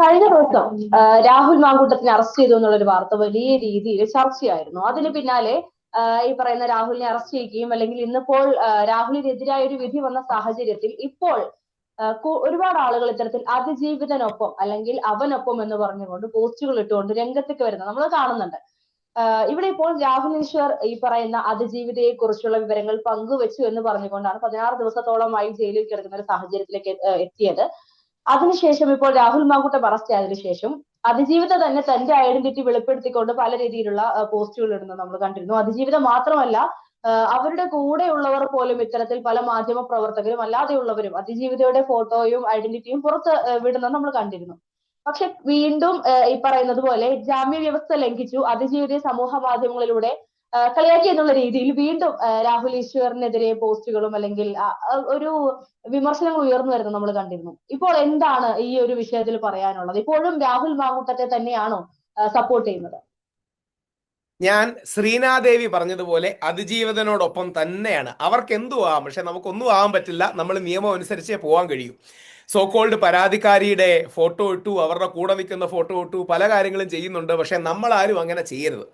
കഴിഞ്ഞ ദിവസം രാഹുൽ മാങ്കൂട്ടത്തിനെ അറസ്റ്റ് ചെയ്തു എന്നുള്ള ഒരു വാർത്ത വലിയ രീതിയിൽ ചർച്ചയായിരുന്നു. അതിന് പിന്നാലെ ഈ പറയുന്ന രാഹുലിനെ അറസ്റ്റ് ചെയ്യുകയും അല്ലെങ്കിൽ ഇന്നിപ്പോൾ രാഹുലിനെതിരായ ഒരു വിധി വന്ന സാഹചര്യത്തിൽ ഇപ്പോൾ ഒരുപാട് ആളുകൾ ഇത്തരത്തിൽ അതിജീവിതനൊപ്പം അല്ലെങ്കിൽ അവനൊപ്പം എന്ന് പറഞ്ഞുകൊണ്ട് പോസ്റ്റുകൾ ഇട്ടുകൊണ്ട് രംഗത്തേക്ക് വരുന്നത് നമ്മൾ കാണുന്നുണ്ട്. ഇവിടെ ഇപ്പോൾ രാഹുൽ ഈശ്വർ ഈ പറയുന്ന അതിജീവിതയെ കുറിച്ചുള്ള വിവരങ്ങൾ പങ്കുവെച്ചു എന്ന് പറഞ്ഞുകൊണ്ടാണ് പതിനാറ് ദിവസത്തോളമായി ജയിലിൽ കിടക്കുന്ന ഒരു സാഹചര്യത്തിലേക്ക് എത്തിയത്. അതിനുശേഷം ഇപ്പോൾ രാഹുൽ മാങ്കൂട്ടം അറസ്റ്റ് ആയതിനു ശേഷം അതിജീവിത തന്നെ തന്റെ ഐഡന്റിറ്റി വെളിപ്പെടുത്തിക്കൊണ്ട് പല രീതിയിലുള്ള പോസ്റ്റുകൾ ഇടുന്നത് നമ്മൾ കണ്ടിരുന്നു. അതിജീവിത മാത്രമല്ല അവരുടെ കൂടെയുള്ളവർ പോലും ഇത്തരത്തിൽ പല മാധ്യമ പ്രവർത്തകരും അല്ലാതെയുള്ളവരും അതിജീവിതയുടെ ഫോട്ടോയും ഐഡന്റിറ്റിയും പുറത്ത് വിടുന്നത് നമ്മൾ കണ്ടിരുന്നു. പക്ഷെ വീണ്ടും ഈ പറയുന്നത് പോലെ ജാമ്യ വ്യവസ്ഥ ലംഘിച്ചു. അതിജീവിതയെ സമൂഹ മാധ്യമങ്ങളിലൂടെ കളിയാക്കി എന്നുള്ള രീതിയിൽ വീണ്ടും രാഹുൽ ഈശ്വറിനെതിരെ പോസ്റ്റുകളും അല്ലെങ്കിൽ ഒരു വിമർശനങ്ങൾ ഉയർന്നു വരുന്നത് നമ്മൾ കണ്ടിരുന്നു. ഇപ്പോൾ എന്താണ് ഈ ഒരു വിഷയത്തിൽ പറയാനുള്ളത്? ഇപ്പോഴും രാഹുൽ മാങ്കൂട്ടത്തെ തന്നെയാണോ സപ്പോർട്ട് ചെയ്യുന്നത്? ഞാൻ ശ്രീനാദേവി പറഞ്ഞതുപോലെ അതിജീവിതനോടൊപ്പം തന്നെയാണ്. അവർക്ക് എന്തു ആവാം പക്ഷെ നമുക്കൊന്നും ആവാൻ പറ്റില്ല. നമ്മൾ നിയമം അനുസരിച്ചേ പോകാൻ കഴിയൂ. സോ കോൾഡ് പരാതിക്കാരിയുടെ ഫോട്ടോ ഇട്ടു അവരുടെ കൂടെ നിൽക്കുന്ന ഫോട്ടോ ഇട്ടു പല കാര്യങ്ങളും ചെയ്യുന്നുണ്ട്. പക്ഷെ നമ്മളാരും അങ്ങനെ ചെയ്യരുത്.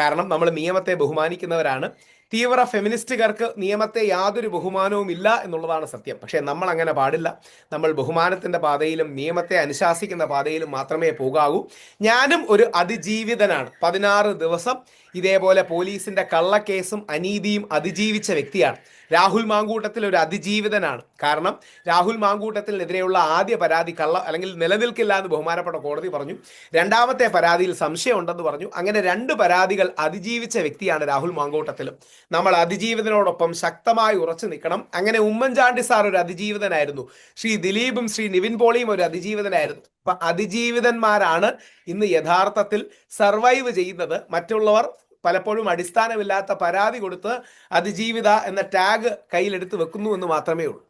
കാരണം നമ്മൾ നിയമത്തെ ബഹുമാനിക്കുന്നവരാണ്. തീവ്ര ഫെമിനിസ്റ്റുകാർക്ക് നിയമത്തെ യാതൊരു ബഹുമാനവും ഇല്ല എന്നുള്ളതാണ് സത്യം. പക്ഷേ നമ്മൾ അങ്ങനെ പാടില്ല. നമ്മൾ ബഹുമാനത്തിന്റെ പാതയിലും നിയമത്തെ അനുശാസിക്കുന്ന പാതയിലും മാത്രമേ പോകാവൂ. ഞാനും ഒരു അതിജീവിതനാണ്. പതിനാറ് ദിവസം ഇതേപോലെ പോലീസിന്റെ കള്ളക്കേസും അനീതിയും അതിജീവിച്ച വ്യക്തിയാണ്. രാഹുൽ മാങ്കൂട്ടത്തിൽ ഒരു അതിജീവിതനാണ്. കാരണം രാഹുൽ മാങ്കൂട്ടത്തിനെതിരെയുള്ള ആദ്യ പരാതി കള്ള അല്ലെങ്കിൽ നിലനിൽക്കില്ല എന്ന് ബഹുമാനപ്പെട്ട കോടതി പറഞ്ഞു. രണ്ടാമത്തെ പരാതിയിൽ സംശയമുണ്ടെന്ന് പറഞ്ഞു. അങ്ങനെ രണ്ട് പരാതികൾ അതിജീവിച്ച വ്യക്തിയാണ് രാഹുൽ മാങ്കോട്ടത്തിലും നമ്മൾ അതിജീവിതനോടൊപ്പം ശക്തമായി ഉറച്ചു നിൽക്കണം. അങ്ങനെ ഉമ്മൻചാണ്ടി സാർ ഒരു അതിജീവിതനായിരുന്നു. ശ്രീ ദിലീപും ശ്രീ നിവിൻ പോളിയും ഒരു അതിജീവിതനായിരുന്നു. അപ്പൊ അതിജീവിതന്മാരാണ് ഇന്ന് യഥാർത്ഥത്തിൽ സർവൈവ് ചെയ്യുന്നത്. മറ്റുള്ളവർ പലപ്പോഴും അടിസ്ഥാനമില്ലാത്ത പരാതി കൊടുത്ത് അതിജീവിത എന്ന ടാഗ് കയ്യിലെടുത്ത് വെക്കുന്നു എന്ന് മാത്രമേ ഉള്ളൂ.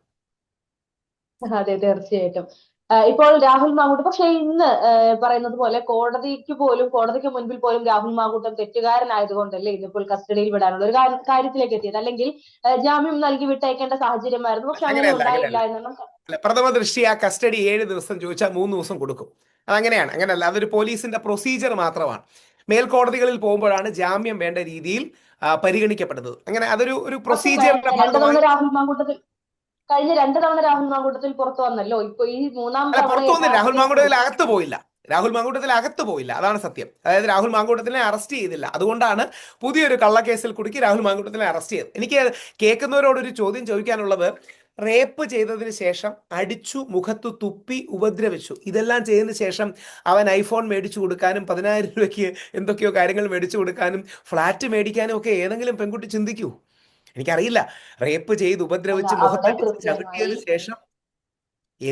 അതെ തീർച്ചയായിട്ടും. ഇപ്പോൾ രാഹുൽ മാങ്കൂട്ടം പക്ഷേ ഇന്ന് പറയുന്നത് പോലെ കോടതിക്ക് പോലും കോടതിക്ക് മുൻപിൽ പോലും രാഹുൽ മാങ്കൂട്ടം തെറ്റുകാരനായതുകൊണ്ടല്ലേ ഇന്നിപ്പോൾ കസ്റ്റഡിയിൽ വിടാനുള്ള ഒരു കാര്യത്തിലേക്ക് എത്തിയത്. അല്ലെങ്കിൽ ജാമ്യം നൽകി വിട്ടയക്കേണ്ട സാഹചര്യമായിരുന്നു. പക്ഷെ അങ്ങനെ ഉണ്ടായില്ല എന്നാണ് പ്രഥമ ദൃഷ്ടി ആ കസ്റ്റഡി ഏഴ് ദിവസം ചോദിച്ചാൽ മൂന്ന് ദിവസം കൊടുക്കും. അതങ്ങനെയാണ്. അങ്ങനെയല്ല അതൊരു പോലീസിന്റെ പ്രൊസീജിയർ മാത്രമാണ്. മേൽക്കോടതികളിൽ പോകുമ്പോഴാണ് ജാമ്യം വേണ്ട രീതിയിൽ പരിഗണിക്കപ്പെടുന്നത്. അങ്ങനെ അതൊരു ഒരു പ്രൊസീജിയറിന്റെ ഭാഗമായി കഴിഞ്ഞ രണ്ട് തവണ രാഹുൽ മാങ്കൂട്ടത്തിൽ പുറത്തു വന്നല്ലോ. ഇപ്പൊ ഈ മൂന്നാം തവണ രാഹുൽ മാങ്കൂട്ടത്തിൽ അകത്ത് പോയില്ല. രാഹുൽ മാങ്കൂട്ടത്തിൽ അകത്ത് പോയില്ല. അതാണ് സത്യം. അതായത് രാഹുൽ മാങ്കൂട്ടത്തിനെ അറസ്റ്റ് ചെയ്തില്ല. അതുകൊണ്ടാണ് പുതിയൊരു കള്ളക്കേസിൽ കുടുക്കി രാഹുൽ മാങ്കൂട്ടത്തിനെ അറസ്റ്റ് ചെയ്തത്. എനിക്ക് കേൾക്കുന്നവരോട് ഒരു ചോദ്യം ചോദിക്കാനുള്ളത് റേപ്പ് ചെയ്തതിന് ശേഷം അടിച്ചു മുഖത്ത് തുപ്പി ഉപദ്രവിച്ചു. ഇതെല്ലാം ചെയ്തതിന് ശേഷം അവൻ ഐഫോൺ മേടിച്ചു കൊടുക്കാനും പതിനായിരം രൂപയ്ക്ക് എന്തൊക്കെയോ കാര്യങ്ങൾ മേടിച്ചു കൊടുക്കാനും ഫ്ലാറ്റ് മേടിക്കാനും ഒക്കെ ഏതെങ്കിലും പെൺകുട്ടി ചിന്തിക്കൂ. എനിക്കറിയില്ല. റേപ്പ് ചെയ്ത് ഉപദ്രവിച്ച് കൃത്യമായി- ചവിട്ടിയതിന് ശേഷം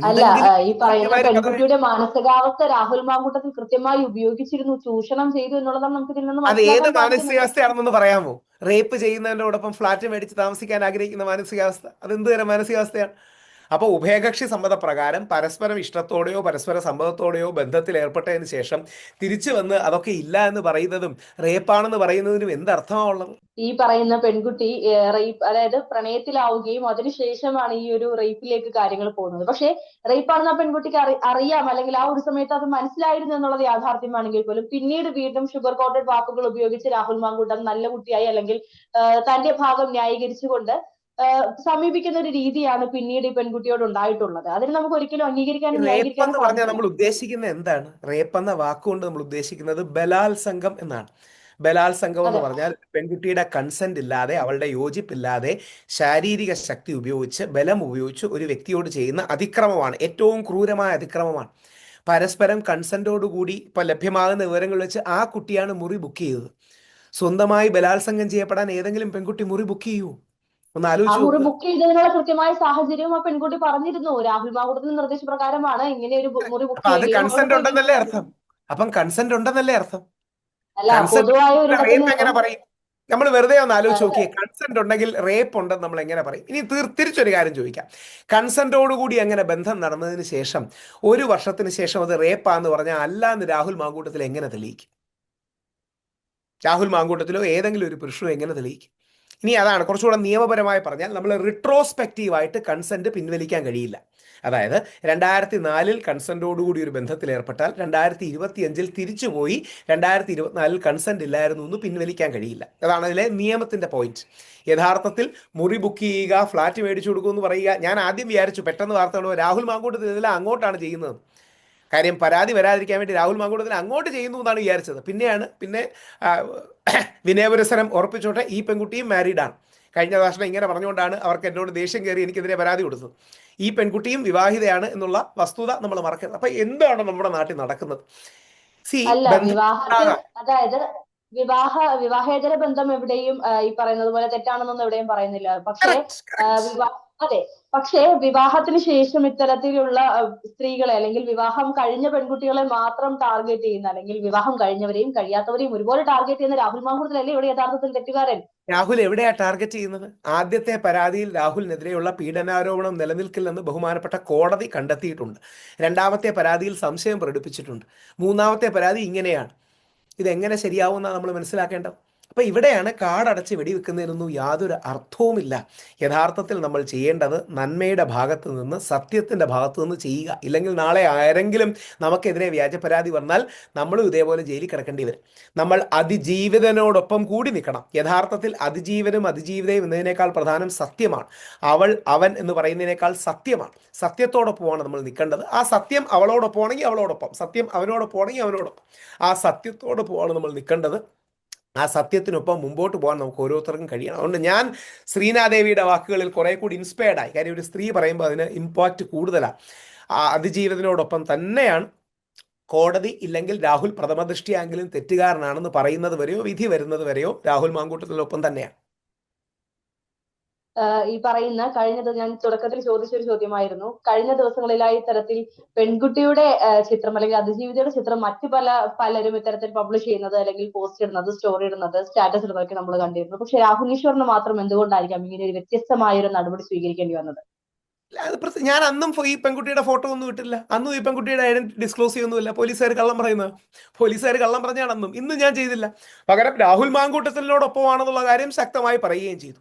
അല്ല ഈ പറയുന്ന പെൺകുട്ടിയുടെ മാനസികാവസ്ഥ രാഹുൽ മാങ്കൂട്ടത്തിൽ കൃത്യമായി ഉപയോഗിച്ചിരുന്നു. ചൂഷണം ചെയ്തു എന്നുള്ളതാണ് നമുക്ക് ഇതിൽ നിന്ന് അത് ഏത് മാനസികാവസ്ഥയാണെന്നൊന്ന് പറയാമോ? റേപ്പ് ചെയ്യുന്നതിനോടൊപ്പം ഫ്ലാറ്റ് മേടിച്ച് താമസിക്കാൻ ആഗ്രഹിക്കുന്ന മാനസികാവസ്ഥ. അത് എന്ത് തരം മാനസികാവസ്ഥയാണ്? അപ്പോൾ ഉഭയകക്ഷി സമ്മതപ്രകാരം പരസ്പരം ഇഷ്ടത്തോടെയോ പരസ്പര സമ്മതത്തോടെയോ ബന്ധത്തിൽ ഏർപ്പെട്ടതിന് ശേഷം തിരിച്ചു വന്ന് അതൊക്കെ ഇല്ല എന്ന് പറയുന്നതും റേപ്പാണെന്ന് പറയുന്നതിനും എന്തർത്ഥമാണുള്ളത്? ഈ പറയുന്ന പെൺകുട്ടി റേപ്പ് അതായത് പ്രണയത്തിലാവുകയും അതിനുശേഷമാണ് ഈ ഒരു റേപ്പിലേക്ക് കാര്യങ്ങൾ പോകുന്നത്. പക്ഷേ റേപ്പാണെന്ന് ആ പെൺകുട്ടിക്ക് അറി അറിയാം. അല്ലെങ്കിൽ ആ ഒരു സമയത്ത് അത് മനസ്സിലായിരുന്നു എന്നുള്ളത് യാഥാർത്ഥ്യമാണെങ്കിൽ പോലും പിന്നീട് വീണ്ടും ഷുഗർ കോട്ടഡ് വാക്കുകൾ ഉപയോഗിച്ച് രാഹുൽ മാങ്കൂട്ടം നല്ല കുട്ടിയായി അല്ലെങ്കിൽ തന്റെ ഭാഗം ന്യായീകരിച്ചുകൊണ്ട് സമീപിക്കുന്ന ഒരു രീതിയാണ് പിന്നീട് ഈ പെൺകുട്ടിയോട് ഉണ്ടായിട്ടുള്ളത്. അതിന് നമുക്ക് ഒരിക്കലും അംഗീകരിക്കാനും പറഞ്ഞാൽ നമ്മൾ ഉദ്ദേശിക്കുന്നത് എന്താണ്? റേപ്പ് എന്ന വാക്കുകൊണ്ട് നമ്മൾ ഉദ്ദേശിക്കുന്നത് ബലാത്സംഗം എന്നാണ്. ബലാത്സംഗം എന്ന് പറഞ്ഞാൽ പെൺകുട്ടിയുടെ കൺസെന്റ് ഇല്ലാതെ അവളുടെ യോജിപ്പില്ലാതെ ശാരീരിക ശക്തി ഉപയോഗിച്ച് ബലം ഉപയോഗിച്ച് ഒരു വ്യക്തിയോട് ചെയ്യുന്ന അതിക്രമമാണ്. ഏറ്റവും ക്രൂരമായ അതിക്രമമാണ്. പരസ്പരം കൺസെന്റോടുകൂടി ഇപ്പൊ ലഭ്യമാകുന്ന വിവരങ്ങൾ വെച്ച് ആ കുട്ടിയാണ് മുറി ബുക്ക് ചെയ്തത്. സ്വന്തമായി ബലാത്സംഗം ചെയ്യപ്പെടാൻ ഏതെങ്കിലും പെൺകുട്ടി മുറി ബുക്ക് ചെയ്യൂ? ഒന്ന് ആ മുറി ബുക്ക് ചെയ്തതിനുള്ള കൃത്യമായ സാഹചര്യവും ആ പെൺകുട്ടി പറഞ്ഞിരുന്നു. രാഹുൽ മാങ്കൂട്ടത്തിന്റെ നിർദ്ദേശപ്രകാരമാണ് ഇങ്ങനെ ഒരു മുറി ബുക്ക് അത് കൺസെന്റ് ഉണ്ടെന്നല്ലേ അർത്ഥം? അപ്പം കൺസെന്റ് ഉണ്ടെന്നല്ലേ അർത്ഥം? റേപ്പ് എങ്ങനെ പറയും? നമ്മൾ വെറുതെ ഒന്ന് ആലോചിച്ച് നോക്കിയേ. കൺസെന്റ് ഉണ്ടെങ്കിൽ റേപ്പ് ഉണ്ടെന്ന് നമ്മൾ എങ്ങനെ പറയും? ഇനി തിരിച്ചൊരു കാര്യം ചോദിക്കാം. കൺസെന്റോടുകൂടി അങ്ങനെ ബന്ധം നടന്നതിന് ശേഷം ഒരു വർഷത്തിന് ശേഷം അത് റേപ്പാന്ന് പറഞ്ഞാൽ അല്ല എന്ന് രാഹുൽ മാങ്കൂട്ടത്തിൽ എങ്ങനെ തെളിയിക്കും? രാഹുൽ മാങ്കൂട്ടത്തിലോ ഏതെങ്കിലും ഒരു പുരുഷനോ എങ്ങനെ തെളിയിക്കും? ഇനി അതാണ് കുറച്ചുകൂടെ നിയമപരമായി പറഞ്ഞാൽ നമ്മൾ റിട്രോസ്പെക്റ്റീവായിട്ട് കൺസെന്റ് പിൻവലിക്കാൻ കഴിയില്ല. അതായത് രണ്ടായിരത്തി നാലിൽ കൺസെന്റോടുകൂടി ഒരു ബന്ധത്തിൽ ഏർപ്പെട്ടാൽ രണ്ടായിരത്തി ഇരുപത്തിയഞ്ചിൽ തിരിച്ചുപോയി രണ്ടായിരത്തി ഇരുപത്തിനാലിൽ കൺസെന്റ് ഇല്ലായിരുന്നു എന്ന് പിൻവലിക്കാൻ കഴിയില്ല. അതാണ് അതിലെ നിയമത്തിന്റെ പോയിന്റ് യഥാർത്ഥത്തിൽ മുറി ബുക്ക് ചെയ്യുക ഫ്ലാറ്റ് മേടിച്ചു കൊടുക്കുമെന്ന് പറയുക. ഞാൻ ആദ്യം വിചാരിച്ചു പെട്ടെന്ന് വാർത്തകൾ രാഹുൽ മാങ്കൂട്ടത്തിൽ അങ്ങോട്ടാണ് ചെയ്യുന്നത്. കാര്യം പരാതി വരാതിരിക്കാൻ വേണ്ടി രാഹുൽ മാങ്കൂടത്തിന് അങ്ങോട്ട് ചെയ്യുന്നു എന്നാണ് വിചാരിച്ചത്. പിന്നെയാണ് പിന്നെ വിനയപുരസരം ഉറപ്പിച്ചോട്ടെ ഈ പെൺകുട്ടിയും ആണ്. കഴിഞ്ഞ പ്രാവശ്യം ഇങ്ങനെ പറഞ്ഞുകൊണ്ടാണ് അവർക്ക് എന്നോട് ദേഷ്യം കയറി എനിക്കെതിരെ പരാതി കൊടുത്തത്. ഈ പെൺകുട്ടിയും വിവാഹിതയാണ് എന്നുള്ള വസ്തുത നമ്മൾ മറക്കരുത്. അപ്പൊ എന്താണ് നമ്മുടെ നാട്ടിൽ നടക്കുന്നത്? സി അതായത് വിവാഹ വിവാഹേതര ബന്ധം എവിടെയും ഈ പറയുന്നത് പോലെ തെറ്റാണെന്നൊന്നും എവിടെയും പറയുന്നില്ല. പക്ഷേ വിവാഹ അതെ. പക്ഷേ വിവാഹത്തിന് ശേഷം ഇത്തരത്തിലുള്ള സ്ത്രീകളെ അല്ലെങ്കിൽ വിവാഹം കഴിഞ്ഞ പെൺകുട്ടികളെ മാത്രം ടാർഗറ്റ് ചെയ്യുന്ന അല്ലെങ്കിൽ വിവാഹം കഴിഞ്ഞവരെയും കഴിയാത്തവരെയും ഒരുപോലെ ടാർഗറ്റ് ചെയ്യുന്ന രാഹുൽ മാഹൂർത്തിലല്ലേ ഇവിടെ യഥാർത്ഥത്തിൽ തെറ്റുകാരൻ? രാഹുൽ എവിടെയാ ടാർഗറ്റ് ചെയ്യുന്നത്? ആദ്യത്തെ പരാതിയിൽ രാഹുലിനെതിരെയുള്ള പീഡനാരോപണം നിലനിൽക്കില്ലെന്ന് ബഹുമാനപ്പെട്ട കോടതി കണ്ടെത്തിയിട്ടുണ്ട്. രണ്ടാമത്തെ പരാതിയിൽ സംശയം പ്രകടിപ്പിച്ചിട്ടുണ്ട്. മൂന്നാമത്തെ പരാതി ഇങ്ങനെയാണ്. ഇതെങ്ങനെ ശരിയാവുമെന്നാണ് നമ്മൾ മനസ്സിലാക്കേണ്ടത്? അപ്പോൾ ഇവിടെയാണ് കാടടച്ച് വെടിവെക്കുന്നതിനൊന്നും യാതൊരു അർത്ഥവുമില്ല. യഥാർത്ഥത്തിൽ നമ്മൾ ചെയ്യേണ്ടത് നന്മയുടെ ഭാഗത്ത് നിന്ന് സത്യത്തിന്റെ ഭാഗത്ത് നിന്ന് ചെയ്യുക. ഇല്ലെങ്കിൽ നാളെ ആരെങ്കിലും നമുക്കെതിരെ വ്യാജ പരാതി വന്നാൽ നമ്മളും ഇതേപോലെ ജയിലിൽ കിടക്കേണ്ടി വരും. നമ്മൾ അതിജീവിതനോടൊപ്പം കൂടി നിൽക്കണം. യഥാർത്ഥത്തിൽ അതിജീവനും അതിജീവിതയും എന്നതിനേക്കാൾ പ്രധാനം സത്യമാണ്. അവൾ അവൻ എന്ന് പറയുന്നതിനേക്കാൾ സത്യമാണ്. സത്യത്തോടൊപ്പമാണ് നമ്മൾ നിൽക്കേണ്ടത്. ആ സത്യം അവളോടൊപ്പമാണെങ്കിൽ അവളോടൊപ്പം. സത്യം അവനോടൊപ്പമാണെങ്കിൽ അവനോടൊപ്പം. ആ സത്യത്തോടൊപ്പമാണ് നമ്മൾ നിൽക്കേണ്ടത്. ആ സത്യത്തിനൊപ്പം മുമ്പോട്ട് പോകാൻ നമുക്ക് ഓരോരുത്തർക്കും കഴിയണം. അതുകൊണ്ട് ഞാൻ ശ്രീനാദേവിയുടെ വാക്കുകളിൽ കുറെ കൂടി ഇൻസ്പയർഡ് ആയി. കാര്യം ഒരു സ്ത്രീ പറയുമ്പോൾ അതിന് ഇമ്പാക്റ്റ് കൂടുതലാണ് ആ അതിജീവിതത്തിനോടൊപ്പം തന്നെയാണ് കോടതി ഇല്ലെങ്കിൽ രാഹുൽ പ്രഥമ ദൃഷ്ടിയാങ്കിലും തെറ്റുകാരനാണെന്ന് പറയുന്നത് വരെയോ വിധി വരുന്നത് വരെയോ രാഹുൽ മാങ്കൂട്ടത്തിനൊപ്പം തന്നെയാണ്. ഈ പറയുന്ന കഴിഞ്ഞ ഞാൻ തുടക്കത്തിൽ ചോദിച്ച ഒരു ചോദ്യമായിരുന്നു. കഴിഞ്ഞ ദിവസങ്ങളിലായി ഇത്തരത്തിൽ പെൺകുട്ടിയുടെ ചിത്രം അല്ലെങ്കിൽ അതിജീവിതയുടെ ചിത്രം മറ്റു പല പലരും ഇത്തരത്തിൽ പബ്ലിഷ് ചെയ്യുന്നത് അല്ലെങ്കിൽ പോസ്റ്റ് ഇടുന്നത് സ്റ്റോറി ഇടുന്നത് സ്റ്റാറ്റസ് ഇടുന്നതൊക്കെ നമ്മൾ കണ്ടിരുന്നു. പക്ഷെ രാഹുൽ ഈശ്വറിന് മാത്രം എന്തുകൊണ്ടായിരിക്കാം ഇങ്ങനെ ഒരു വ്യത്യസ്തമായ ഒരു നടപടി സ്വീകരിക്കേണ്ടി വന്നത്? ഞാൻ അന്നും ഈ പെൺകുട്ടിയുടെ ഫോട്ടോ ഒന്നും ഇട്ടില്ല. അന്നും ഈ പെൺകുട്ടിയുടെ ഐഡന്റിറ്റി ഡിസ്ക്ലോസ് ചെയ്യൊന്നുമില്ല. പോലീസുകാർ കള്ളം പറയുന്നത്. പോലീസുകാർ കള്ളം പറഞ്ഞാണ് അന്നും. ഇന്നും ഞാൻ ചെയ്തില്ല. പകരം രാഹുൽ മാങ്കൂട്ടത്തിനോടൊപ്പമാണെന്നുള്ള കാര്യം ശക്തമായി പറയുകയും ചെയ്തു.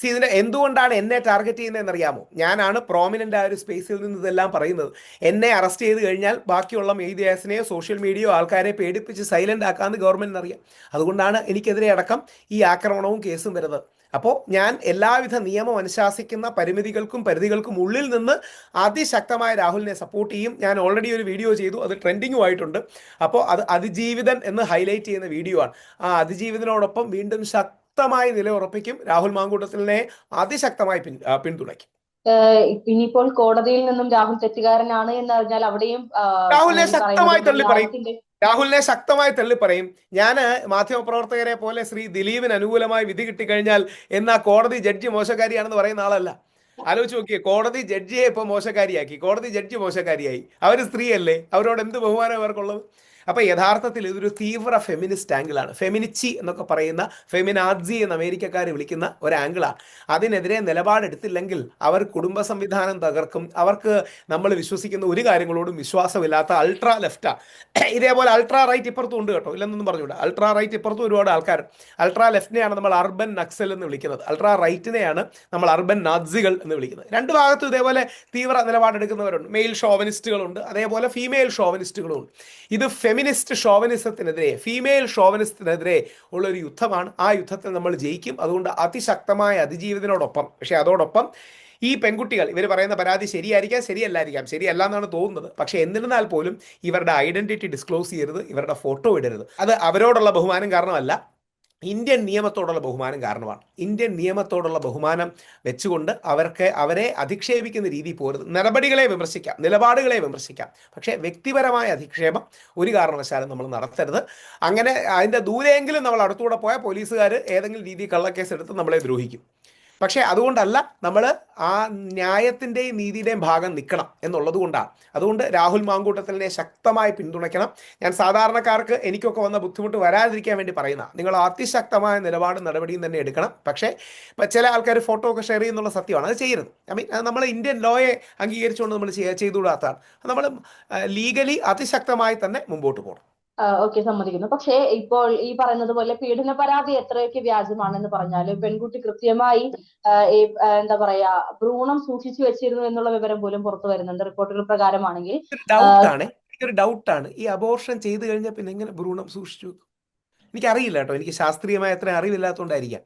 സി ഇതിന്റെ എന്തുകൊണ്ടാണ് എന്നെ ടാർഗറ്റ് ചെയ്യുന്നതെന്ന് അറിയാമോ ഞാനാണ് പ്രോമിനന്റ് ആ ഒരു സ്പേസിൽ നിന്ന് ഇതെല്ലാം പറയുന്നത്. എന്നെ അറസ്റ്റ് ചെയ്ത് കഴിഞ്ഞാൽ ബാക്കിയുള്ള മീഡിയാസിനെയോ സോഷ്യൽ മീഡിയയോ ആൾക്കാരെ പേടിപ്പിച്ച് സൈലന്റ് ആക്കാമെന്ന് ഗവൺമെന്റിന് അറിയാം അതുകൊണ്ടാണ് എനിക്കെതിരെ അടക്കം ഈ ആക്രമണവും കേസും വരുന്നത്. അപ്പോൾ ഞാൻ എല്ലാവിധ നിയമം അനുശാസിക്കുന്ന പരിമിതികൾക്കും പരിധികൾക്കും ഉള്ളിൽ നിന്ന് അതിശക്തമായ രാഹുലിനെ സപ്പോർട്ട് ചെയ്യും. ഞാൻ ഓൾറെഡി ഒരു വീഡിയോ ചെയ്തു. അത് ട്രെൻഡിങ്ങും ആയിട്ടുണ്ട്. അപ്പോൾ അത് അതിജീവിതൻ എന്ന് ഹൈലൈറ്റ് ചെയ്യുന്ന വീഡിയോ ആണ്. ആ അതിജീവിതനോടൊപ്പം വീണ്ടും ശക്തമായി നിലയുറപ്പിക്കും. രാഹുൽ മാങ്കൂട്ടത്തിനെ അതിശക്തമായി പിൻ പിന്തുണയ്ക്കും. ഇനിയിപ്പോൾ കോടതിയിൽ നിന്നും രാഹുൽ തെറ്റുകാരനാണ് എന്ന് അറിഞ്ഞാൽ അവിടെയും രാഹുലിനെ ശക്തമായി തള്ളി പറയും. രാഹുലിനെ ശക്തമായി തള്ളി പറയും. ഞാൻ മാധ്യമപ്രവർത്തകരെ പോലെ ശ്രീ ദിലീപിന് അനുകൂലമായി വിധി കിട്ടിക്കഴിഞ്ഞാൽ എന്നാ കോടതി ജഡ്ജി മോശക്കാരിയാണെന്ന് പറയുന്ന ആളല്ല. ആലോചിച്ച് നോക്കിയേ കോടതി ജഡ്ജിയെ ഇപ്പോൾ മോശക്കാരിയാക്കി. കോടതി ജഡ്ജി മോശക്കാരിയായി. അവർ സ്ത്രീയല്ലേ? അവരോട് എന്ത് ബഹുമാനം അവർക്കുള്ളത്? അപ്പോൾ യഥാർത്ഥത്തിൽ ഇതൊരു തീവ്ര ഫെമിനിസ്റ്റ് ആംഗിളാണ് ഫെമിനിച്ചി എന്നൊക്കെ പറയുന്ന ഫെമിനാദ്സി എന്ന് അമേരിക്കക്കാർ വിളിക്കുന്ന ഒരു ആംഗിളാണ് അതിനെതിരെ നിലപാടെടുത്തില്ലെങ്കിൽ അവർ കുടുംബ സംവിധാനം തകർക്കും. അവർക്ക് നമ്മൾ വിശ്വസിക്കുന്ന ഒരു കാര്യങ്ങളോടും വിശ്വാസമില്ലാത്ത അൾട്രാ ലെഫ്റ്റാ ഇതേപോലെ അൾട്രാ റൈറ്റ് ഇപ്പുറത്തും ഉണ്ട് കേട്ടോ. ഇല്ലെന്നൊന്നും പറഞ്ഞുകൂടാ. അൾട്രാ റൈറ്റ് ഇപ്പുറത്തും ഒരുപാട് ആൾക്കാർ അൾട്രാ ലെഫ്റ്റിനെയാണ് നമ്മൾ അർബൻ നക്സൽ എന്ന് വിളിക്കുന്നത്. അൾട്രാ റൈറ്റിനെയാണ് നമ്മൾ അർബൻ നാസികൾ എന്ന് വിളിക്കുന്നത്. രണ്ട് ഭാഗത്തും ഇതേപോലെ തീവ്ര നിലപാടെടുക്കുന്നവരുണ്ട്. മെയിൽ ഷോവനിസ്റ്റുകളുണ്ട് അതേപോലെ ഫീമെയിൽ ഷോവനിസ്റ്റുകളുണ്ട് ഇത് ഫെമിനിസ്റ്റ് ഷോവനിസത്തിനെതിരെ ഫീമെയിൽ ഷോവനിസത്തിനെതിരെ ഉള്ള ഒരു യുദ്ധമാണ്. ആ യുദ്ധത്തിൽ നമ്മൾ ജയിക്കും. അതുകൊണ്ട് അതിശക്തമായ അതിജീവിതനോടൊപ്പം പക്ഷേ അതോടൊപ്പം ഈ പെൺകുട്ടികൾ ഇവർ പറയുന്ന പരാതി ശരിയായിരിക്കാം ശരിയല്ലായിരിക്കാം. ശരിയല്ല എന്നാണ് തോന്നുന്നത്. പക്ഷേ എന്നിരുന്നാൽ പോലും ഇവരുടെ ഐഡന്റിറ്റി ഡിസ്ക്ലോസ് ചെയ്യരുത് ഇവരുടെ ഫോട്ടോ ഇടരുത്. അത് അവരോടുള്ള ബഹുമാനം കാരണമല്ല. ഇന്ത്യൻ നിയമത്തോടുള്ള ബഹുമാനം കാരണമാണ്. ഇന്ത്യൻ നിയമത്തോടുള്ള ബഹുമാനം വെച്ചുകൊണ്ട് അവർക്ക് അവരെ അധിക്ഷേപിക്കുന്ന രീതി പോരുത് നടപടികളെ വിമർശിക്കാം നിലപാടുകളെ വിമർശിക്കാം. പക്ഷേ വ്യക്തിപരമായ അധിക്ഷേപം ഒരു കാരണവശാലും നമ്മൾ നടത്തരുത്. അങ്ങനെ അതിന്റെ ദൂരെയെങ്കിലും നമ്മൾ അടുത്തുകൂടെ പോയാൽ പോലീസുകാർ ഏതെങ്കിലും രീതിയിൽ കള്ളക്കേസ് എടുത്ത് നമ്മളെ ദ്രോഹിക്കും. പക്ഷേ അതുകൊണ്ടല്ല നമ്മൾ ആ ന്യായത്തിന്റെയും നീതിയുടെയും ഭാഗം നിൽക്കണം എന്നുള്ളത് കൊണ്ടാണ്. അതുകൊണ്ട് രാഹുൽ മാങ്കൂട്ടത്തിനെ ശക്തമായി പിന്തുണയ്ക്കണം. ഞാൻ സാധാരണക്കാർക്ക് എനിക്കൊക്കെ വന്ന ബുദ്ധിമുട്ട് വരാതിരിക്കാൻ വേണ്ടി പറയുന്ന നിങ്ങൾ അതിശക്തമായ നിലപാടും നടപടിയും തന്നെ എടുക്കണം. പക്ഷേ ചില ആൾക്കാർ ഫോട്ടോ ഒക്കെ ഷെയർ ചെയ്യുന്നുള്ള സത്യമാണ്. അത് ചെയ്യരുത്. ഐ മീൻ നമ്മൾ ഇന്ത്യൻ ലോയെ അംഗീകരിച്ചുകൊണ്ട് നമ്മൾ ചെയ്തുകൂടാത്തതാണ് നമ്മൾ ലീഗലി അതിശക്തമായി തന്നെ മുമ്പോട്ട് പോകണം. ഓക്കെ സമ്മതിക്കുന്നു. പക്ഷേ ഇപ്പോൾ ഈ പറയുന്നത് പോലെ പീഡന പരാതി എത്രയൊക്കെ വ്യാജമാണെന്ന് പറഞ്ഞാലും പെൺകുട്ടി കൃത്യമായി എന്താ പറയാ ഭ്രൂണം സൂക്ഷിച്ചു വെച്ചിരുന്നു എന്നുള്ള വിവരം പോലും പുറത്തു വരുന്നുണ്ട്. റിപ്പോർട്ടുകൾ പ്രകാരമാണെങ്കിൽ. എനിക്കൊരു ഡൗട്ടാണ്. ഈ അബോർഷൻ ചെയ്തു കഴിഞ്ഞാൽ പിന്നെ എങ്ങനെ ഭ്രൂണം സൂക്ഷിച്ചു വെക്കും? എനിക്കറിയില്ല കേട്ടോ. എനിക്ക് ശാസ്ത്രീയമായ അത്ര അറിവില്ലാത്തതുകൊണ്ടായിരിക്കാം.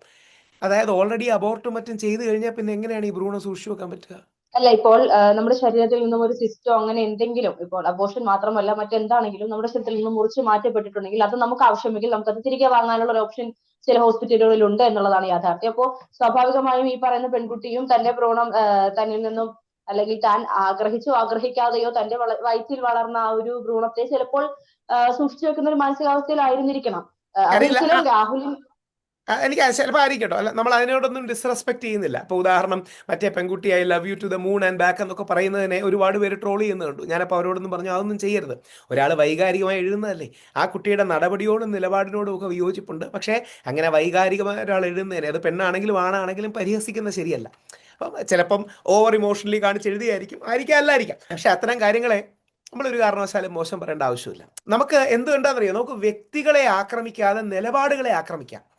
അതായത് ഓൾറെഡി അബോർട്ടും മറ്റും ചെയ്തു കഴിഞ്ഞാൽ പിന്നെ എങ്ങനെയാണ് ഈ ഭ്രൂണം സൂക്ഷിച്ചു വെക്കാൻ പറ്റുക? അല്ല ഇപ്പോൾ നമ്മുടെ ശരീരത്തിൽ നിന്നും ഒരു സിസ്റ്റോ അങ്ങനെ എന്തെങ്കിലും ഇപ്പോൾ അബോർഷൻ മാത്രമല്ല മറ്റെന്താണെങ്കിലും നമ്മുടെ ശരീരത്തിൽ നിന്നും മുറിച്ച് മാറ്റപ്പെട്ടിട്ടുണ്ടെങ്കിൽ അത് നമുക്ക് ആവശ്യമെങ്കിൽ നമുക്കത് തിരികെ വാങ്ങാനുള്ള ഒരു ഓപ്ഷൻ ചില ഹോസ്പിറ്റലുകളിൽ ഉണ്ട് എന്നുള്ളതാണ് യാഥാർത്ഥ്യം. അപ്പോൾ സ്വാഭാവികമായും ഈ പറയുന്ന പെൺകുട്ടിയും തന്റെ ഭ്രൂണം തന്നിൽ നിന്നും അല്ലെങ്കിൽ താൻ ആഗ്രഹിച്ചോ ആഗ്രഹിക്കാതെയോ തന്റെ വള- വയറ്റിൽ വളർന്ന ആ ഒരു ഭ്രൂണത്തെ ചിലപ്പോൾ സൂക്ഷിച്ചു വെക്കുന്ന ഒരു മാനസികാവസ്ഥയിലായിരുന്നിരിക്കണം. രാഹുലിൻ എനിക്ക് ചിലപ്പോൾ ആയിരിക്കട്ടോ. അല്ല നമ്മൾ അതിനോടൊന്നും ഡിസ്റെസ്പെക്ട് ചെയ്യുന്നില്ല. അപ്പോൾ ഉദാഹരണം മറ്റേ പെൺകുട്ടി I love you to the moon and back എന്നൊക്കെ പറയുന്നതിനെ ഒരുപാട് പേര് ട്രോൾ ചെയ്യുന്നത് കണ്ടു. ഞാനപ്പോൾ അവരോടൊന്നും പറഞ്ഞു അതൊന്നും ചെയ്യരുത്. ഒരാൾ വൈകാരികമായി എഴുതുന്നതല്ലേ? ആ കുട്ടിയുടെ നടപടിയോടും നിലപാടിനോടും ഒക്കെ വിയോജിപ്പുണ്ട്. പക്ഷേ അങ്ങനെ വൈകാരികമായ ഒരാൾ എഴുതുന്നതിനെ അത് പെണ്ണാണെങ്കിലും ആണാണെങ്കിലും പരിഹസിക്കുന്നത് ശരിയല്ല. അപ്പം ചിലപ്പം ഓവർ ഇമോഷണലി കാണിച്ച് എഴുതിയായിരിക്കും. ആയിരിക്കാം അല്ലായിരിക്കാം. പക്ഷെ അത്തരം കാര്യങ്ങളെ നമ്മളൊരു കാരണവശാലും മോശം പറയേണ്ട ആവശ്യമില്ല. നമുക്ക് എന്തുകൊണ്ടാണെന്നറിയോ? നമുക്ക് വ്യക്തികളെ ആക്രമിക്കാതെ നിലപാടുകളെ ആക്രമിക്കാം.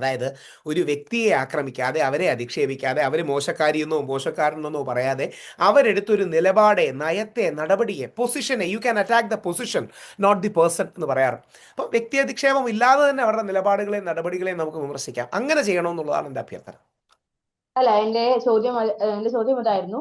അതായത് ഒരു വ്യക്തിയെ ആക്രമിക്കാതെ അവരെ അധിക്ഷേപിക്കാതെ അവരെ മോശക്കാരിയെന്നോ മോശക്കാരനെന്നോ പറയാതെ അവരെടുത്തൊരു നിലപാടെ നയത്തെ നടപടിയെ പൊസിഷനെ you can attack the position not the person എന്ന് പറയാറ്. അപ്പോൾ വ്യക്തി അധിക്ഷേപം ഇല്ലാതെ തന്നെ അവരുടെ നിലപാടുകളെയും നടപടികളെയും നമുക്ക് വിമർശിക്കാം. അങ്ങനെ ചെയ്യണമെന്നുള്ളതാണ് എന്റെ അഭ്യർത്ഥന. അല്ല എന്റെ ചോദ്യം എന്റെ ചോദ്യം ഇതായിരുന്നു.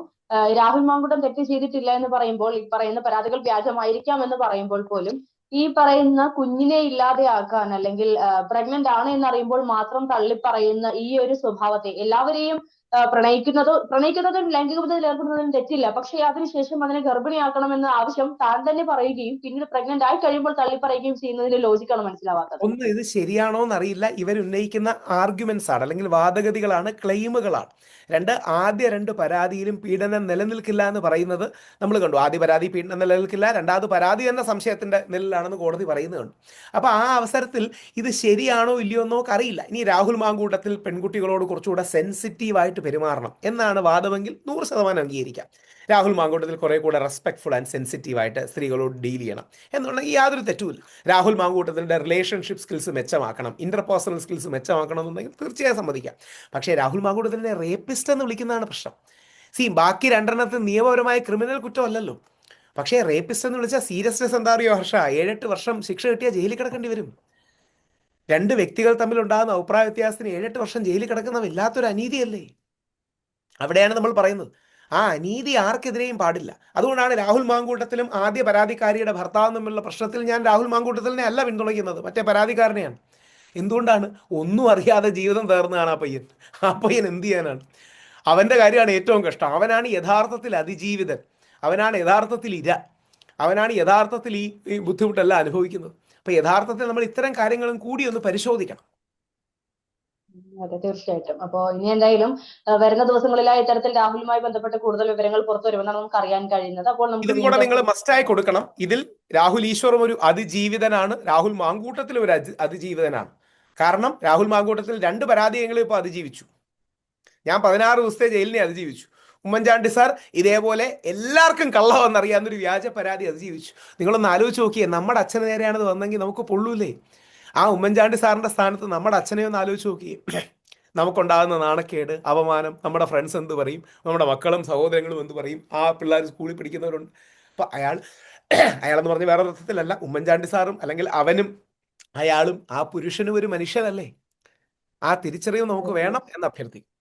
രാഹുൽ മാങ്കുട്ടം തെറ്റ് ചെയ്തിട്ടില്ല എന്ന് പറയുമ്പോൾ ഈ പറയുന്ന പരാതികൾ വ്യാജമായിരിക്കാം എന്ന് പറയുമ്പോൾ പോലും ഈ പറയുന്ന കുഞ്ഞിനെ ഇല്ലാതെയാക്കാൻ അല്ലെങ്കിൽ പ്രഗ്നന്റ് ആണ് എന്നറിയുമ്പോൾ മാത്രം തള്ളിപ്പറയുന്ന ഈ ഒരു സ്വഭാവത്തെ എല്ലാവരെയും പ്രണയിക്കുന്നതോ പ്രണയിക്കുന്നതും ലൈംഗിക ബന്ധത്തിൽ ഏർപ്പെടുന്നതും തെറ്റില്ല. പക്ഷേ അതിനുശേഷം അതിനെ ഗർഭിണിയാക്കണമെന്ന ആവശ്യം താൻ തന്നെ പറയുകയും പിന്നീട് പ്രഗ്നന്റ് ആയി കഴിയുമ്പോൾ തള്ളി തള്ളിപ്പറയുകയും ചെയ്യുന്നതിന്റെ ലോജിക്കാണ് മനസ്സിലാവാത്തത്. ഒന്ന് ഇത് ശരിയാണോ എന്നറിയില്ല. ഇവർ ഉന്നയിക്കുന്ന ആർഗ്യുമെന്റ്സ് ആണ് അല്ലെങ്കിൽ വാദഗതികളാണ് ക്ലെയിമുകളാണ് രണ്ട് ആദ്യ രണ്ട് പരാതിയിലും പീഡനം നിലനിൽക്കില്ല എന്ന് പറയുന്നത് നമ്മൾ കണ്ടു. ആദ്യ പരാതി പീഡനം നിലനിൽക്കില്ല രണ്ടാമത് പരാതി എന്ന സംശയത്തിന്റെ നിലയിലാണെന്ന് കോടതി പറയുന്നത് കണ്ടു. അപ്പോൾ ആ അവസരത്തിൽ ഇത് ശരിയാണോ ഇല്ലയോ എന്നോ അറിയില്ല ഇനി രാഹുൽ മാങ്കൂട്ടത്തിൽ പെൺകുട്ടികളോട് കുറച്ചുകൂടെ സെൻസിറ്റീവായിട്ട് പെരുമാറണം എന്നാണ് വാദമെങ്കിൽ നൂറ് ശതമാനം അംഗീകരിക്കാം. രാഹുൽ മാങ്കൂട്ടത്തിൽ കുറെ കൂടെ റെസ്പെക്ട്ഫുൾ ആൻഡ് സെൻസിറ്റീവായിട്ട് സ്ത്രീകളോട് ഡീൽ ചെയ്യണം എന്നുണ്ടെങ്കിൽ യാതൊരു തെറ്റുമില്ല. രാഹുൽ മാങ്കൂട്ടത്തിന്റെ റിലേഷൻഷിപ്പ് സ്കിൽസ് മെച്ചമാക്കണം ഇന്റർപേഴ്സണൽ സ്കിൽസ് മെച്ചമാക്കണം എന്നുണ്ടെങ്കിൽ തീർച്ചയായും സമ്മതിക്കാം. പക്ഷേ രാഹുൽ മാങ്കൂട്ടത്തിന്റെ റേപ്പിസ്റ്റ് എന്ന് വിളിക്കുന്നതാണ് പ്രശ്നം. സി ബാക്കി രണ്ടെണ്ണത്തിൽ നിയമപരമായ ക്രിമിനൽ കുറ്റമല്ലല്ലോ. പക്ഷേ റേപ്പിസ്റ്റ് എന്ന് വിളിച്ചാൽ സീരിയസ്നെസ് എന്താ അറിയോ ഹർഷ? ഏഴെട്ട് വർഷം ശിക്ഷ കിട്ടിയാൽ ജയിലിൽ കിടക്കേണ്ടി വരും. രണ്ട് വ്യക്തികൾ തമ്മിലുണ്ടാകുന്ന അഭിപ്രായ വ്യത്യാസത്തിന് ഏഴെട്ട് വർഷം ജയിലിൽ കിടക്കുന്ന വല്ലാത്തൊരു അനീതിയല്ലേ? അവിടെയാണ് നമ്മൾ പറയുന്നത്. ആ അനീതി ആർക്കെതിരെയും പാടില്ല. അതുകൊണ്ടാണ് രാഹുൽ മാങ്കൂട്ടത്തിലും ആദ്യ പരാതിക്കാരിയുടെ ഭർത്താവ് തമ്മിലുള്ള പ്രശ്നത്തിൽ ഞാൻ രാഹുൽ മാങ്കൂട്ടത്തിനെ അല്ല പിന്തുണയ്ക്കുന്നത്. മറ്റേ പരാതിക്കാരനെയാണ്. എന്തുകൊണ്ടാണ്? ഒന്നും അറിയാതെ ജീവിതം തീർന്നതാണ് ആ പയ്യൻ. ആ പയ്യൻ എന്ത് ചെയ്യാനാണ്? അവന്റെ കാര്യമാണ് ഏറ്റവും കഷ്ടം. അവനാണ് യഥാർത്ഥത്തിൽ അതിജീവിതൻ. അവനാണ് യഥാർത്ഥത്തിൽ ഇര. അവനാണ് യഥാർത്ഥത്തിൽ ഈ ബുദ്ധിമുട്ടെല്ലാം അനുഭവിക്കുന്നത്. അപ്പോൾ യഥാർത്ഥത്തിൽ നമ്മൾ ഇത്തരം കാര്യങ്ങളും കൂടി ഒന്ന് പരിശോധിക്കണം. അതെ തീർച്ചയായിട്ടും. അപ്പോ ഇനി എന്തായാലും വരുന്ന ദിവസങ്ങളിലായി ഇത്തരത്തിൽ രാഹുലുമായി ബന്ധപ്പെട്ട് കൂടുതൽ വിവരങ്ങൾ പുറത്തു വരുമെന്നാണ് നമുക്ക് അറിയാൻ കഴിയുന്നത്. അപ്പോൾ നമുക്ക് ഇതും കൂടെ നിങ്ങൾ മസ്റ്റായി കൊടുക്കണം. ഇതിൽ രാഹുൽ ഈശ്വറും ഒരു അതിജീവിതനാണ്. രാഹുൽ മാങ്കൂട്ടത്തിൽ ഒരു അതിജീവിതനാണ്. കാരണം രാഹുൽ മാങ്കൂട്ടത്തിൽ രണ്ട് പരാതിയെങ്കിലും ഇപ്പൊ അതിജീവിച്ചു. ഞാൻ പതിനാറ് ദിവസത്തെ ജയിലിനെ അതിജീവിച്ചു. ഉമ്മൻചാണ്ടി സാർ ഇതേപോലെ എല്ലാവർക്കും കള്ളവെന്നറിയാവുന്നൊരു വ്യാജ പരാതി അതിജീവിച്ചു. നിങ്ങളൊന്ന് ആലോചിച്ച് നോക്കിയേ നമ്മുടെ അച്ഛന് നേരെയാണത് വന്നെങ്കിൽ നമുക്ക് പൊള്ളൂലേ? ആ ഉമ്മൻചാണ്ടി സാറിന്റെ സ്ഥാനത്ത് നമ്മുടെ അച്ഛനെ ഒന്ന് ആലോചിച്ച് നോക്കി. നമുക്കുണ്ടാകുന്ന നാണക്കേട് അപമാനം നമ്മുടെ ഫ്രണ്ട്സ് എന്ത് പറയും? നമ്മുടെ മക്കളും സഹോദരങ്ങളും എന്ത് പറയും? ആ പിള്ളേർ സ്കൂളിൽ പഠിക്കുന്നവരുണ്ട്. അപ്പോൾ അയാൾ അയാളെന്ന് പറഞ്ഞ വേറെ അർത്ഥത്തിലല്ല. ഉമ്മൻചാണ്ടി സാറും അല്ലെങ്കിൽ അവനും അയാളും ആ പുരുഷനും ഒരു മനുഷ്യനല്ലേ? ആ തിരിച്ചറിവ് നമുക്ക് വേണം എന്ന് അഭ്യർത്ഥിക്കും